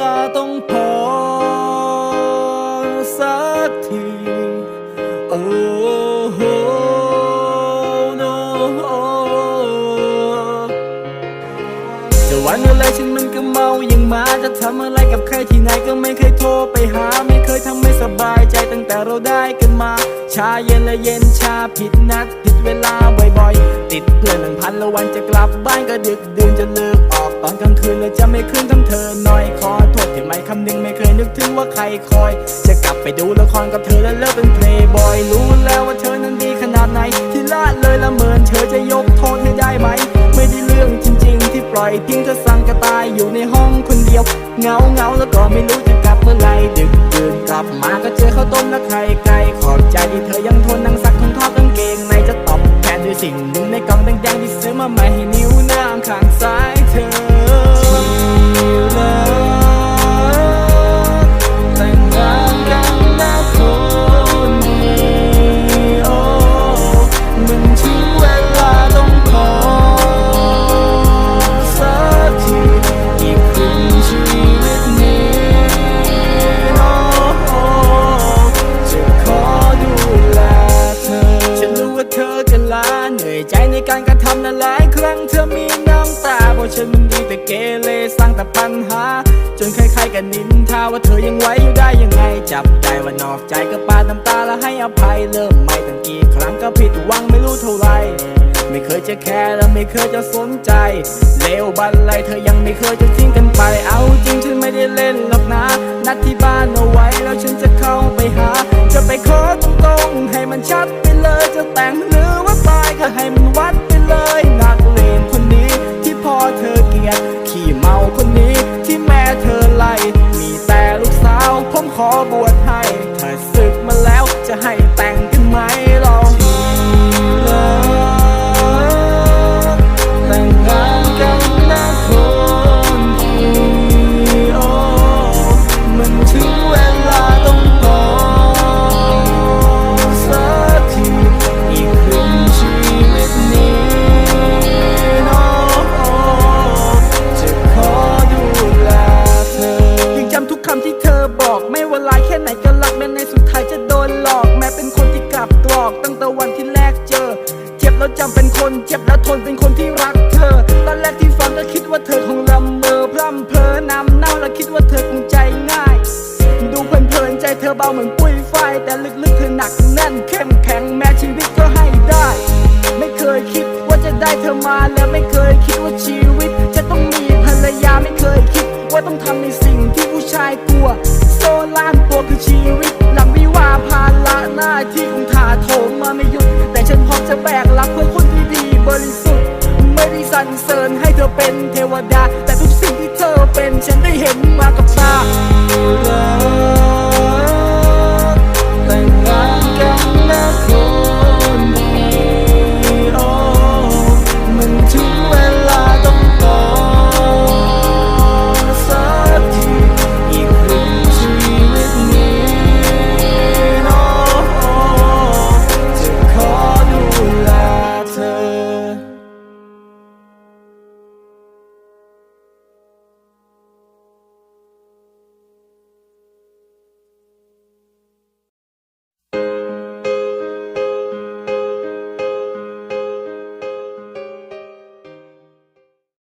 ลาต้องพอสักทีโอ้จะวันอะไรฉันมันก็เมาอย่างมาจะทำอะไรกับใครที่ไหนก็ไม่เคยโทรไปหา ไม่เคยทำให้สบายใจตั้งแต่เราได้กันมา ชาเย็นและเย็นชาผิดนัดผิดเวลาบ่อยๆ ติดเพื่อนหลังพันละวันจะกลับบ้านก็ดึกดื่นจะเลิกออกตอนกลางคืนแลยจะไม่ขึ้นทั้ง ใครคอย จะกลับไปดูละครกับเธอและเลิกเป็นเพลย์บอยรู้แล้วว่าเธอนั้นดีขนาดไหน ที่ละเลยละเมินเธอจะยกโทษให้ได้ไหม ไม่ได้เรื่องจริง ๆ ที่ปล่อยทิ้งเธอสั่งกระตายอยู่ในห้องคนเดียวเงาเงาแล้วก็ไม่รู้จะกลับเมื่อไหรดึกดื่นกลับมาก็เจอข้าวต้มและไข่ไก่ขอบใจที่เธอยังทนนั่งซักทนทอดกางเกงในจะตอบแทนด้วยสิ่งหนึ่งในกล่องแดงๆที่ซื้อมาใหม่ให้นิ้วนางข้างซ้ายเธอ การกระทำนั้นหลายครั้งเธอมีน้ำตาเพราะฉันมันดีแต่เกเรสร้างแต่ปัญหา จนใครๆกันนินทาว่าเธอยังไหวอยู่ได้ยังไง จับได้ว่านอกใจก็ปาดน้ำตาแล้วให้อภัยเริ่มใหม่ตั้งกี่ครั้งก็ผิดหวังไม่รู้เท่าไหรไม่เคยจะแคร์และไม่เคยจะสนใจเลวบันไลเธอยังไม่เคยจะทิ้งกันไปเอาจริงฉันไม่ได้เล่น ไม่ว่าลายแค่ไหนก็รักแม้ในสุดท้ายจะโดนหลอก แม้เป็นคนที่กลับกรอก ตั้งแต่วันที่แรกเจอ เจ็บแล้วจำเป็นคน เจ็บแล้วทนเป็นคนที่รักเธอ ตอนแรกที่ฟังก็คิดว่าเธอคงลำเมอพร่ำเพ้อนำเน่าและคิดว่าเธอคงใจง่าย ดูเพลินๆใจเธอเบาเหมือนปุ้ยฝ้ายแต่ลึกๆเธอหนักแน่นเข้มแข็งแม้ชีวิตก็ให้ได้ ไม่เคยคิดว่าจะได้เธอมาและไม่เคยคิดว่าชีวิต จะต้องมีภรรยาไม่เคยคิด ว่าต้องทำในสิ่งที่ผู้ชายกลัว โซล่านตัวคือชีวิต หลังวิวาภาละหน้าที่คงถาโถมมาไม่หยุด แต่ฉันพร้อมจะแบกรับเพื่อคนที่ดีบริสุทธิ์ ไม่ได้สรรเสริญให้เธอเป็นเทวดา แต่ทุกสิ่งที่เธอเป็นฉันได้เห็นมากับตา